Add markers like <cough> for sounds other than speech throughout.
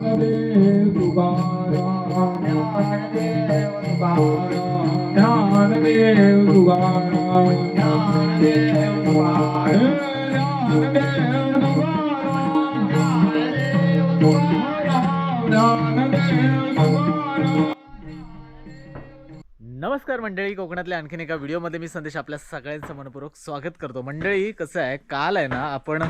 ज्ञानदेव तुकाराम ज्ञानदेव ज्ञानदेव नमस्कार मंडळी कोकणातल्या आणखीन एका व्हिडिओमध्ये मी संदेश आपल्या सगळ्यांचं मनपूर्वक स्वागत करतो. मंडळी कसं आहे? काल आहे ना आपण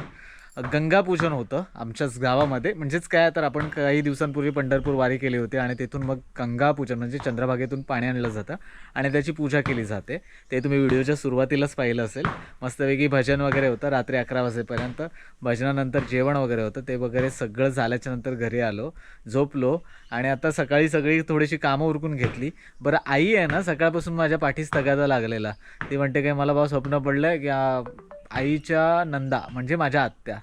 गंगापूजन होतं आमच्याच गावामध्ये. म्हणजेच काय तर आपण काही दिवसांपूर्वी पंढरपूर वारी केली होती आणि तिथून मग गंगापूजन म्हणजे चंद्रभागेतून पाणी आणलं जातं आणि त्याची पूजा केली जाते. ते तुम्ही व्हिडिओच्या सुरुवातीलाच पाहिलं असेल. मस्तपैकी भजन वगैरे होतं रात्री अकरा वाजेपर्यंत. भजनानंतर जेवण वगैरे होतं ते वगैरे सगळं झाल्याच्यानंतर घरी आलो झोपलो आणि आता सकाळी सगळी थोडीशी कामं उरकून घेतली. बरं आई आहे ना सकाळपासून माझ्या पाठीस तगादा लागलेला. ती म्हणते काय मला बा स्वप्न पडलं की आईच्या नंदा म्हणजे माझ्या आत्या.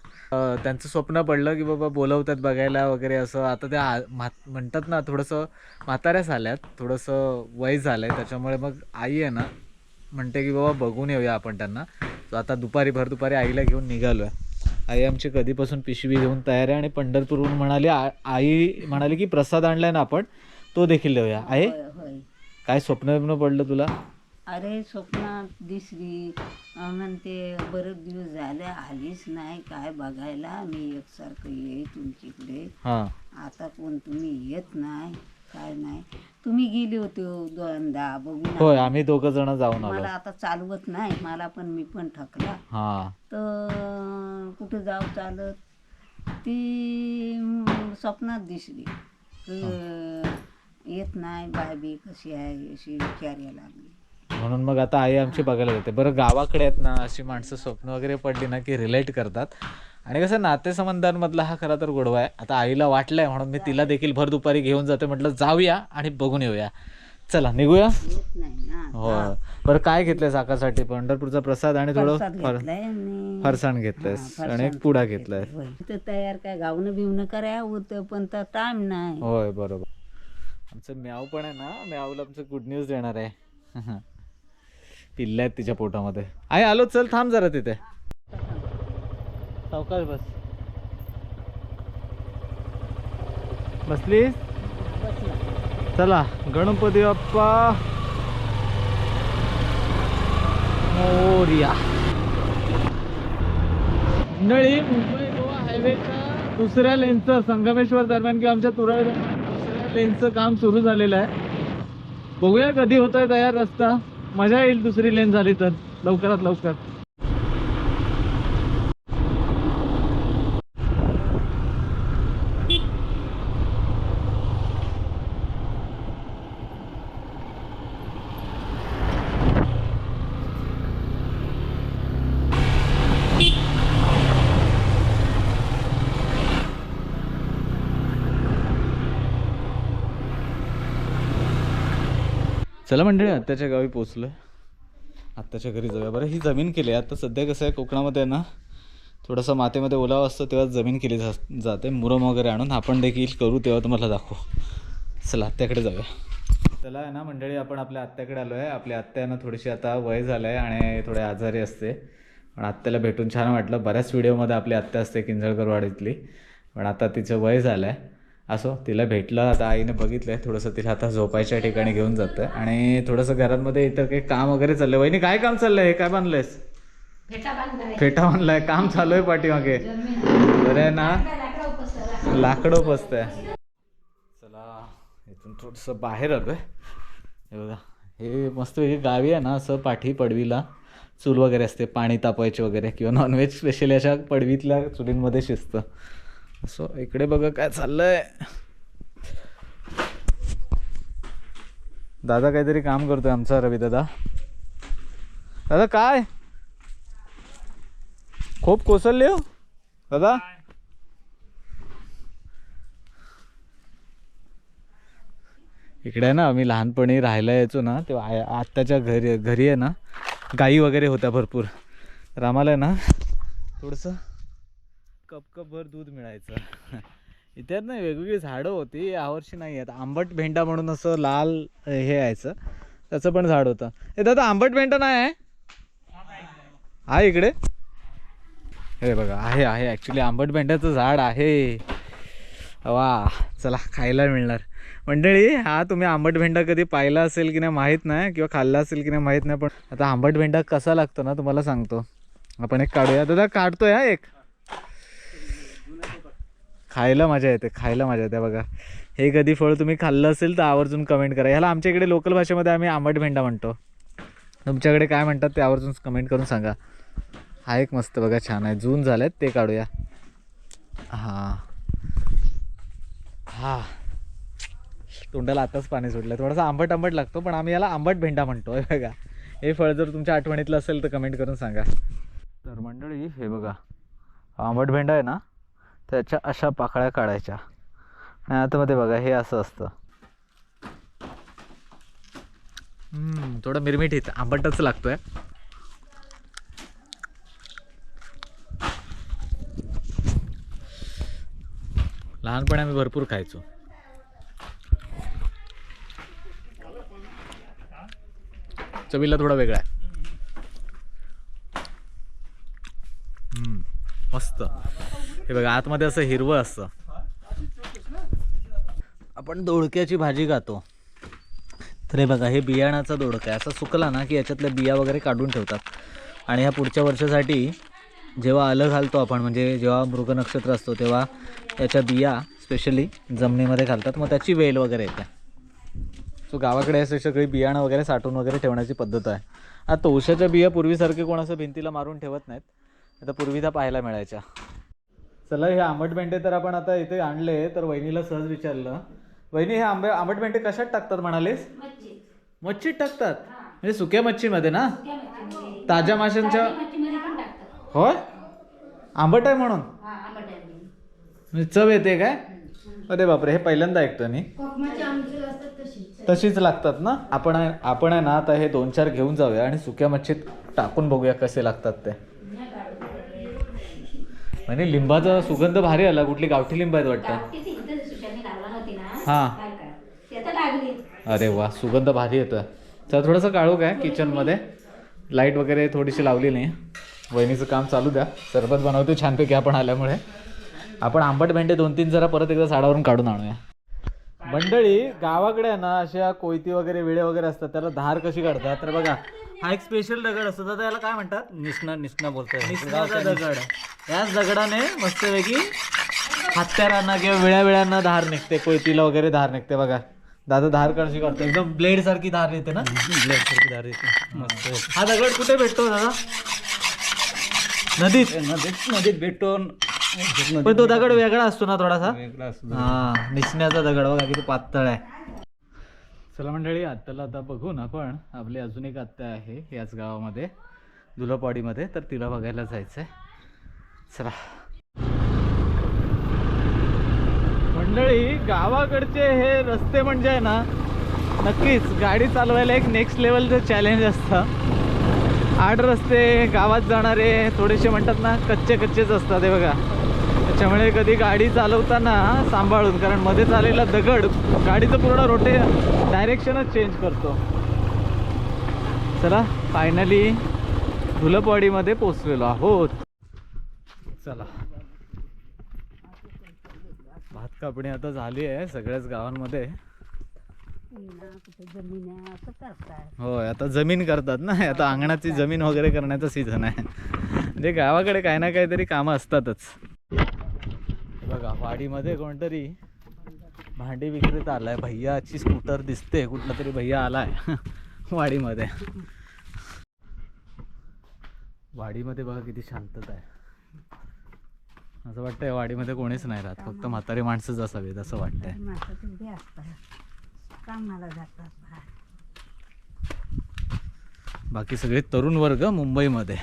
त्यांचं स्वप्न पडलं की बाबा बोलवतात बघायला वगैरे असं. आता त्या म्हणतात ना थोडंसं म्हाताऱ्याच आल्यात थोडंसं वय झालं आहे त्याच्यामुळे मग आई आहे ना म्हणते की बाबा बघून येऊया आपण त्यांना. तर आता दुपारी भर दुपारी आईला घेऊन निघालो आहे आई आमची कधीपासून पिशवी घेऊन तयार आहे आणि पंढरपूरहून म्हणाली आई म्हणाली की प्रसाद आणलाय ना आपण तो देखील देऊया. आहे काय स्वप्न बिप्न पडलं तुला? अरे स्वप्नात दिसली. म्हणते बरेच दिवस झाले आलीच नाही. काय बघायला? मी एकसारखं ये तुमच्याकडे. हां. आता कोण तुम्ही येत नाही. काय नाही. तुम्ही गेले होते हो दोनदा बघून होय आम्ही दोघं जण जाऊन आलो. मला आता चालवत नाही. मला पण मी पण थकला. हां. तर कुठं जाऊ चालत? ती म, स्वप्नात दिसली. क- येत नाही. बाय बी कशी आहे अशी विचारायला लागली. म्हणून मग आता आई आमची बघायला जाते. बरं गावाकडे आहेत ना अशी माणसं स्वप्न वगैरे पडली ना की रिलेट करतात. आणि कसं नातेसंबंधांमधला हा खरा तर गोडवा आहे. आता आईला वाटलंय म्हणून मी तिला देखील भर दुपारी घेऊन जाते. म्हटलं जाऊया आणि बघून येऊया. चला निघूया? हो. बरं काय घेतलंय साकासाठी? पंढरपूरचा प्रसाद आणि थोडं प्रसाद फर घेतलाय आणि फरसाण घेतलंयस आणि एक पुडा घेतलाय. तयार काय गावनं बिवणं कराय होतं पण तर टाइम नाही. होय बरोबर. आमचं म्याव पण आहे ना. म्यावला आमचं गुड न्यूज देणार आहे. <laughs> पिल्ल्या आहेत तिच्या पोटामध्ये. आई आलो चल थांब जरा तिथे. सावकाश बस. बसलीस? चला गणपती बाप्पा. मोर्या. मंडळी मुंबई गोवा हायवेच्या दुसऱ्या लेनचं संगमेश्वर दरम्यान किंवा आमच्या तुरळ दुसऱ्या लेनचं काम सुरू झालेलं आहे. बघूया कधी होत आहे तयार रस्ता. मजा येईल दुसरी लेन झाली तर. लवकरात लवकर. चला मंडळी आत्याच्या गावी पोचलोय आत्याच्या घरी जाऊया. बरं ही जमीन केली आहे. आता सध्या कसं आहे कोकणामध्ये आहे ना थोडंसं मातीमध्ये ओलावा असतो तेव्हा जमीन केली जा जाते. मुरम वगैरे आणून आपण देखील करू तेव्हा तुम्हाला दाखवू. चला आत्याकडे जाऊया. चला आहे ना मंडळी आपण आपल्या आत्याकडे आलो आहे आपल्या आत्यानं थोडीशी आता वय झालं आहे आणि थोडे आजारी असते. पण आत्याला भेटून छान वाटलं. बऱ्याच व्हिडिओमध्ये आपली आत्या असते किंजळकरवाडीतली. पण आता तिचं वय झालं आहे असो तिला भेटलं आता आईने बघितलं आहे थोडंसं तिला आता झोपायच्या ठिकाणी घेऊन जातं आणि थोडंसं घरामध्ये इतर काही काम वगैरे चाललंय. वहिनी काय काम चाललंय? हे काय बांधलंयस? फेटा बांधलाय. काम चालू आहे पाठीमागे. बरं ना? लाकडं उपसत आहे चला इथून थोडंसं बाहेर आलोय. हे बघा हे मस्त गावी आहे ना असं पाठी पडवीला. चूल वगैरे असते पाणी तापायचे वगैरे किंवा नॉनव्हेज स्पेशली अशा पडवीतल्या चुलींमध्ये शिजतं. असं इकडे बघा काय चाललंय. दादा काहीतरी काम करतोय आमचा रवी दादा. दादा काय? खूप कोसळले हो? दादा? इकडे आहे ना आम्ही लहानपणी राहायला यायचो ना तेव्हा आत्ताच्या घरी घरी आहे ना गाई वगैरे होत्या भरपूर. तर आम्हाला आहे ना थोडंसं कप कपभर दूध मिळायचं. इथे नाही ना वेगवेगळी झाडं होती यावर्षी नाही आहेत. आंबट भेंडा म्हणून असं लाल हे यायचं. त्याचं पण झाड होतं. ए दादा आंबट भेंडा नाही आहे? आहे इकडे? हे बघा आहे आहे. ॲक्च्युली आंबट भेंड्याचं झाड आहे. वा चला खायला मिळणार. मंडळी हा तुम्ही आंबट भेंडा कधी पाहिला असेल की नाही माहीत नाही किंवा खाल्ला असेल की नाही माहीत नाही पण आता आंबट भेंडा कसा लागतो ना तुम्हाला सांगतो. आपण एक काढूया. दादा काढतोय हा एक? खायला मजा येते खायला मजा येते बघा. हे कधी फळ तुम्ही खाल्लं असेल तर आवर्जून कमेंट करा. ह्याला आमच्या इकडे लोकल भाषेमध्ये आम्ही आंबट भेंडा म्हणतो. तुमच्याकडे काय म्हणतात ते आवर्जून कमेंट करून सांगा. हा एक मस्त बघा छान आहे. जून झालेत ते काढूया. हां. हा. तोंडाला आताच पाणी सुटलं थोडासा आंबट आंबट लागतो पण आम्ही याला आंबट भेंडा म्हणतो आहे बघा. हे फळ जर तुमच्या आठवणीतलं असेल तर कमेंट करून सांगा. तर मंडळी हे बघा. आंबट भेंडा आहे ना? त्याच्या अशा पाकळ्या काढायच्या. आणि आतमध्ये बघा हे असं असतं. थोडं मिरमिठीत आंबटच लागतोय. लहानपणी आम्ही भरपूर खायचो. चवीला थोडा वेगळा आहे. मस्त. हे बघा आतमध्ये असं हिरवं असतं. आपण दोडक्याची भाजी खातो. तर हे बघा हे बियाणाचा दोडका आहे. असा सुकला ना की याच्यातल्या बिया वगैरे काढून ठेवतात. आणि ह्या पुढच्या वर्षासाठी जेव्हा आलं घालतो आपण म्हणजे जेव्हा मृग नक्षत्र असतो तेव्हा याच्या बिया स्पेशली जमिनीमध्ये घालतात. मग त्याची वेल वगैरे येते. सो गावाकडे असे सगळी बियाणं वगैरे साठवून वगैरे ठेवण्याची पद्धत आहे. आता तोशाच्या बिया पूर्वीसारखे कोण असं भिंतीला मारून ठेवत नाहीत. आता पूर्वी त्या पाहायला मिळायच्या. चला हे आंबट भेंडे तर आपण आता इथे आणले तर वहिनीला सहज विचारलं. वहिनी हे आंबे आंबट भेंडे कशात टाकतात म्हणालेस? मच्छीत. टाकतात? म्हणजे सुक्या मच्छीमध्ये ना? ताज्या माशांच्या? होय? आंबट आहे म्हणून? म्हणजे चव येते काय? अरे बापरे हे पहिल्यांदा ऐकतोय मी. तशीच. लागतात ना? आपण आपण आहे ना आता हे दोन चार घेऊन जाऊया आणि सुक्या मच्छीत टाकून बघूया कसे लागतात ते. म्हणजे लिंबाचा सुगंध भारी आला कुठली गावठी लिंब आहेत वाटतं? हा. अरे वा सुगंध भारी येतोय. तर थोडंसं काळू काय किचनमध्ये? लाइट वगैरे थोडीशी लावली नाही. वहिनीचं काम चालू द्या. सरबत बनवते छानपैकी आपण आल्यामुळे. आपण आंबट भेंडे दोन तीन जरा परत एकदा झाडावरून काढून आणूया. मंडळी गावाकडे ना अशा कोयती वगैरे विळे वगैरे असतात त्याला धार कशी काढतात? तर बघा हा एक स्पेशल दगड असतो. तर त्याला काय म्हणतात? निष्णा निष्णा बोलतोय. निसर्गाचा दगड. याच दगडाने मस्तपैकी हत्यारांना किंवा विळ्या विळ्यांना धार निघते. कोयतीला वगैरे धार निघते बघा. दादा धार कशी काढतो एकदम ब्लेड सारखी धार येते ना? ब्लेड सारखी दार येते. मस्त. हा दगड कुठे भेटतो दादा? नदीत. नदीत नदीत भेटतो. पण तो दगड वेगळा असतो ना थोडासा? वेगळा असतो. हा निसण्याचा दगड बघा किती पातळ आहे. चला मंडळी आत्याला आता बघून आपण. आपली अजून एक आत्या आहे याच गावामध्ये दुलापाडीमध्ये. तर तिला बघायला जायचं आहे चला. मंडळी गावाकडचे हे रस्ते म्हणजे आहे ना नक्कीच गाडी चालवायला एक नेक्स्ट लेवलचं चॅलेंज असतं. आठ रस्ते गावात जाणारे थोडेसे म्हणतात ना कच्चे कच्चेच असतात हे बघा. त्याच्यामुळे कधी गाडी चालवताना सांभाळून कारण मध्ये चाललेला दगड गाडीचं पूर्ण रोटे डायरेक्शनच चेंज करतो. चला फायनली धुलपवाडीमध्ये पोचलेलो आहोत. चला. भात कापणी आता झाली आहे सगळ्याच गावांमध्ये. होय आता जमीन करतात ना. आता अंगणाची जमीन वगैरे करण्याचा सीझन आहे. म्हणजे गावाकडे काही ना काहीतरी कामं असतातच. बघा वाडीमध्ये कोणतरी भांडी विक्रेता आलाय. भैयाची स्कूटर दिसते कुठला तरी भैया आलाय <laughs> वाडीमध्ये. वाडीमध्ये बघा किती शांतता आहे. असं वाटतंय वाडीमध्ये कोणीच नाही राहत फक्त म्हातारी माणसंच असावीत असं वाटतंय. कामाला जातात. बाकी सगळे तरुण वर्ग मुंबईमध्ये.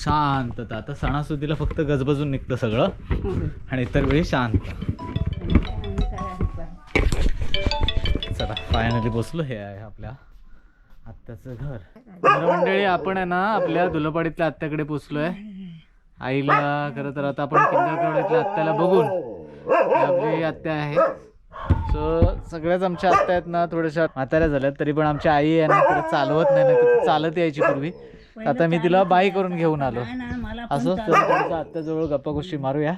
शांतता. आता सणासुदीला फक्त गजबजून निघतं सगळं. आणि इतर वेळी शांत. चला फायनली बसलो हे आहे आपल्या आत्याचं घर. मंडळी आपण आहे ना आपल्या दुलपाडीतल्या आत्याकडे पोचलोय. आईला खरं तर आता आपण किंजरकरवाडीतल्या आत्याला बघून ही आपली आत्या आहे. सो सगळ्याच आमच्या आत्या आहेत ना थोड्याशा म्हाताऱ्या झाल्यात तरी पण आमची आई आहे ना तिला चालवत नाही ना चालत यायची पूर्वी. आता मी तिला बाई करून घेऊन आलो. असं आत्याजवळ गप्पा गोष्टी मारूया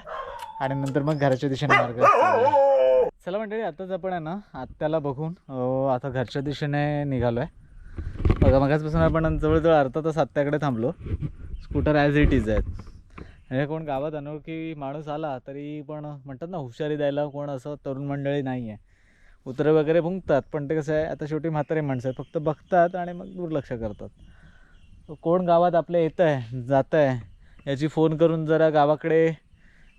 आणि नंतर मग घराच्या दिशेने मार्ग चालू. मंडळी आताच आपण आहे ना आत्याला बघून आता घरच्या दिशेने निघालो आहे बघा मगाचपासून आपण जवळजवळ अर्धा तास आत्याकडे थांबलो. स्कूटर ॲज इट इज आहेत. म्हणजे कोण गावात अनोळखी माणूस आला तरी पण म्हणतात ना हुशारी द्यायला कोण असं तरुण मंडळी नाही आहे उतरे वगैरे भुंकतात पण ते कसं आहे आता शेवटी म्हातारे माणसं आहे फक्त बघतात आणि मग दुर्लक्ष करतात. कोण गावात आपल्या येतं आहे जातं आहे याची फोन करून जरा गावाकडे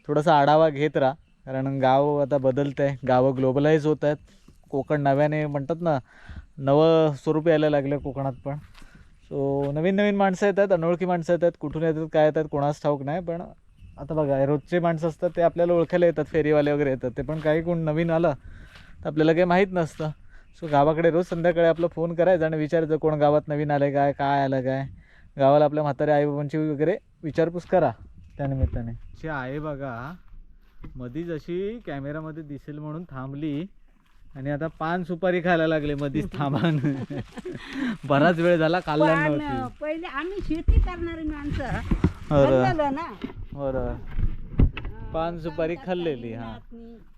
थोडासा आढावा घेत राहा. कारण गाव आता बदलतं आहे गावं ग्लोबलाईज होत आहेत कोकण नव्याने म्हणतात ना नवं स्वरूप यायला लागलं कोकणात पण. सो नवीन नवीन माणसं येतात अनोळखी माणसं येतात कुठून येतात काय येतात कोणास ठाऊक नाही. पण आता बघा रोजचे माणसं असतात ते आपल्याला ओळखायला येतात फेरीवाले वगैरे येतात. ते पण काही कोण नवीन आलं तर आपल्याला काही माहीत नसतं. सो गावाकडे रोज संध्याकाळी आपला फोन करायचा आणि विचारायचं कोण गावात नवीन आलं काय काय आलं काय. गावाला आपल्या म्हाताऱ्या आईबाबांची वगैरे विचारपूस करा त्यानिमित्ताने जी आहे बघा. मधीच अशी कॅमेरामध्ये दिसेल म्हणून थांबली आणि आता पान सुपारी खायला लागले मधीच थांबान. <laughs> बराच वेळ झाला खाल्ला पण नव्हती. पहिले आम्ही शेती करणारी माणसं. बरं बदललं ना. बरं पान सुपारी खाल्लेली हा.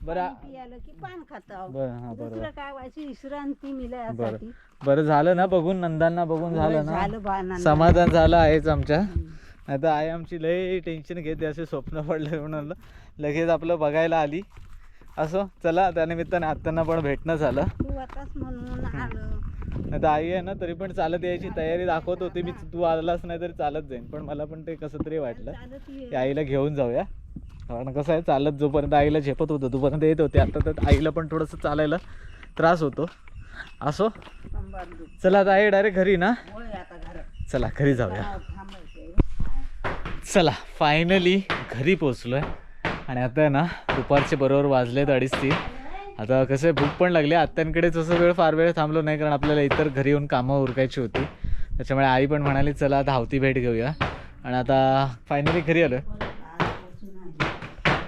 बरं. पियालं की पान खातो बरं हा दुसरं काय व्हायची विश्रांती मिळायसाठी बरं. बरं झालं ना बघून नंदांना बघून झालं ना? झालं बा नंदा. समाधान झालं आहेच आमच्या. नाही तर आई आमची लय टेन्शन घेते असे स्वप्न पडले म्हणून. लगेच आपलं बघायला आली. असो चला त्यानिमित्ताने आत्यांना पण भेटणं झालं. तू होतास म्हणून आलं. नाही तर आई आहे ना तरी पण चालत यायची तयारी दाखवत होती मी तू आलास नाही तरी चालत जाईन. पण मला पण ते कसं तरी वाटलं. चालत ये. की आईला घेऊन जाऊया. कारण कसं आहे चालत जोपर्यंत आईला झेपत होतं तोपर्यंत येत होते. आता तर आईला पण थोडंसं चालायला त्रास होतो. असो. चला आता आई डायरेक्ट घरी ना? चला घरी जाऊया. चला फायनली घरी पोचलो आहे आणि आता ना दुपारचे बरोबर वाजलेत अडीच तीन आता कसं आहे भूक पण लागली. आत्यांकडे तसं वेळ फार वेळ थांबलो नाही कारण आपल्याला इतर घरी येऊन कामं उरकायची होती. त्याच्यामुळे आई पण म्हणाली चला धावती भेट घेऊया. आणि आता फायनली घरी आलो आहे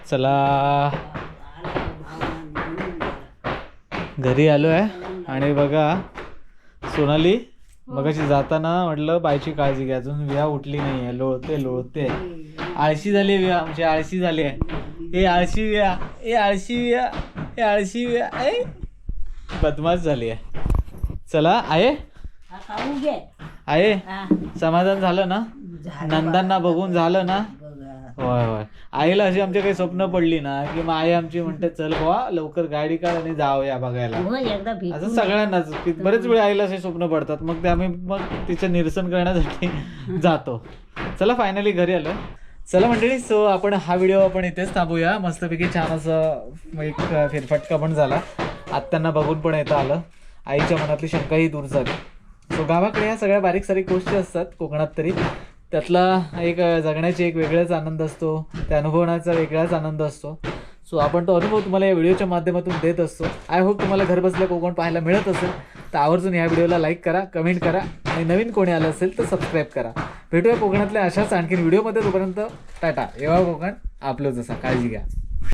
चला. घरी आलो आहे आणि बघा सोनाली मगाशी जाताना म्हटलं बायची काळजी घ्या अजून विया उठली नाही आहे लोळते लोळते. आळशी झाली आहे विया आमची आळशी झाली आहे. ए आळशी विया ए आळशी विया ए आळशी विया ए बदमाश झाली आहे. चला आहे हा, आहे हा, समाधान झालं ना? नंदांना बघून झालं ना. होय होय. आईला अशी आमच्या काही स्वप्न पडली ना की मग आई आमची म्हणते चल बुवा लवकर गाडी काढ आणि जाऊया बघायला. एकदा असं भेटून सगळ्यांनाच की बरेच वेळ आईला असे स्वप्न पडतात. मग ते आम्ही मग तिचं निरसन करण्यासाठी <laughs> जातो. चला फायनली घरी आलो चला मंडळी सो आपण हा व्हिडिओ आपण इथेच थांबूया. मस्तपैकी छान असं एक फेरफटका पण झाला. आत्यांना बघून पण येतं आलं. आईच्या मनातली शंकाही दूर झाली. सो गावाकडे ह्या सगळ्या बारीक सारीक गोष्टी असतात कोकणात तरी. त्यातला एक जगण्याची एक वेगळाच आनंद असतो. त्या अनुभवण्याचा वेगळाच आनंद असतो. सो आपण तो अनुभव तुम्हाला या व्हिडिओच्या माध्यमातून देत असतो. आय होप तुम्हाला घरबसल्या कोकण पाहायला मिळत असेल. तर आवर्जून या व्हिडिओला लाईक करा कमेंट करा आणि नवीन कोणी आलं असेल तर सबस्क्राईब करा. भेटूया कोकणातल्या अशाच आणखीन व्हिडिओमध्ये तोपर्यंत टाटा. येवा कोकण आपलं जसा काळजी घ्या.